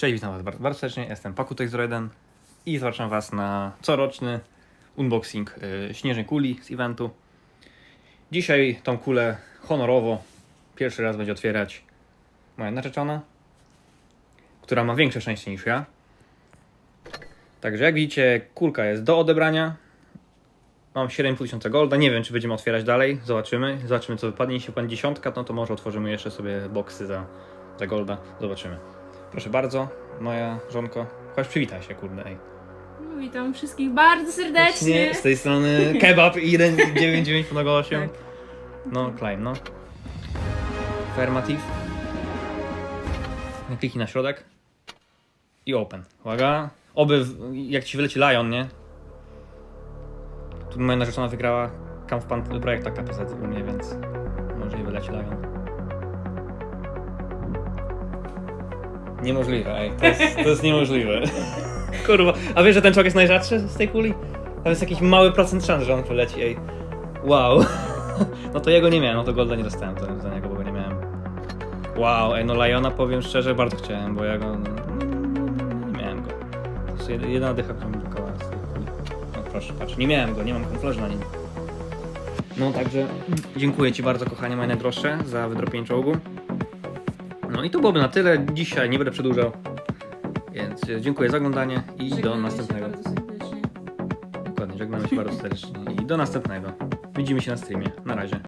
Cześć, witam Was bardzo, bardzo serdecznie. Jestem Paku Droiden i zapraszam Was na coroczny unboxing y, śnieżnej kuli z eventu. Dzisiaj tą kulę honorowo pierwszy raz będzie otwierać moja narzeczona, która ma większe szczęście niż ja. Także jak widzicie, kulka jest do odebrania. Mam 7500 golda. Nie wiem, czy będziemy otwierać dalej. Zobaczymy. Zobaczymy, co wypadnie. Jeśli pan dziesiątka, no to może otworzymy jeszcze sobie boksy za, za golda. Zobaczymy. Proszę bardzo, moja żonko. Chodź, przywitaj się, kurde. Ej. No, Witam wszystkich bardzo serdecznie. Nie, z tej strony kebab i 199 Tak. No, Klein, no. Affirmative. Kliknij na środek. I open. Uwaga. Oby, w- jak ci wyleci Lion, nie? Tu moja narzeczona wygrała Camp Pan projekta KPZ u mnie, więc może i wyleci Lion. Niemożliwe, ej. To jest, to jest niemożliwe. Kurwa. A wiesz, że ten czołg jest najrzadszy z tej kuli? Tam jest jakiś mały procent szans, że on poleci, ej. Wow. No to jego nie miałem, no to Golda nie dostałem to za niego, bo go nie miałem. Wow, ej, no Liona powiem szczerze, bardzo chciałem, bo ja go... no, Nie miałem go. To jest jed- jedyna dycha, którą mi blokowała z tej kuli. No proszę, patrz, nie miałem go, nie mam kamuflażu na nim. No także dziękuję Ci bardzo, kochanie moje najdroższe, za wydropienie czołgu. No i to byłoby na tyle. Dzisiaj nie będę przedłużał. Więc e, dziękuję za oglądanie i do Żegnamy się następnego. bardzo serdecznie. Dokładnie, żegnamy się bardzo serdecznie i do następnego. Widzimy się na streamie. Na razie.